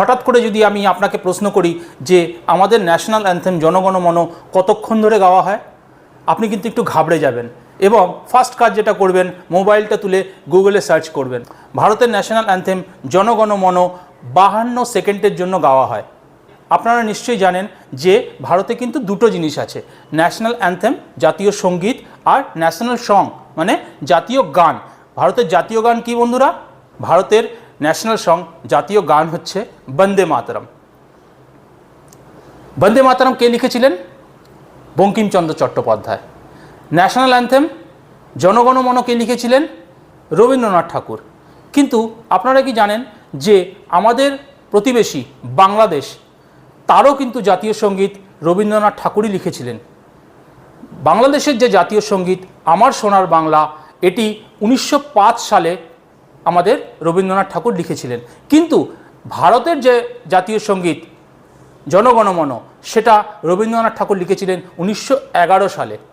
হঠাৎ করে যদি আমি আপনাকে প্রশ্ন করি যে আমাদের ন্যাশনাল অ্যান্থেম জনগণমন কতক্ষণ ধরে গাওয়া হয়, আপনি কিন্তু একটু ঘাবড়ে যাবেন এবং ফার্স্ট কাজ যেটা করবেন, মোবাইলটা তুলে গুগলে সার্চ করবেন। ভারতের ন্যাশনাল অ্যান্থেম জনগণমন বাহান্ন সেকেন্ডের জন্য গাওয়া হয়। আপনারা নিশ্চয়ই জানেন যে ভারতে কিন্তু দুটো জিনিস আছে, ন্যাশনাল অ্যান্থেম, জাতীয় সংগীত আর ন্যাশনাল সং মানে জাতীয় গান। ভারতের জাতীয় গান কি বন্ধুরা? ভারতের ন্যাশনাল সং জাতীয় গান হচ্ছে বন্দে মাতরম বন্দে মাতরম কে লিখেছিলেন? বঙ্কিমচন্দ্র চট্টোপাধ্যায়। ন্যাশনাল অ্যান্থেম জনগণমন কে লিখেছিলেন? রবীন্দ্রনাথ ঠাকুর। কিন্তু আপনারা কি জানেন যে আমাদের প্রতিবেশী বাংলাদেশ, তারও কিন্তু জাতীয় সংগীত রবীন্দ্রনাথ ঠাকুরই লিখেছিলেন। বাংলাদেশের যে জাতীয় সংগীত, আমার সোনার বাংলা, এটি উনিশশো পাঁচ সালে আমাদের রবীন্দ্রনাথ ঠাকুর লিখেছিলেন। কিন্তু ভারতের যে জাতীয় সংগীত, জনগণমন, সেটা রবীন্দ্রনাথ ঠাকুর লিখেছিলেন উনিশশো এগারো সালে।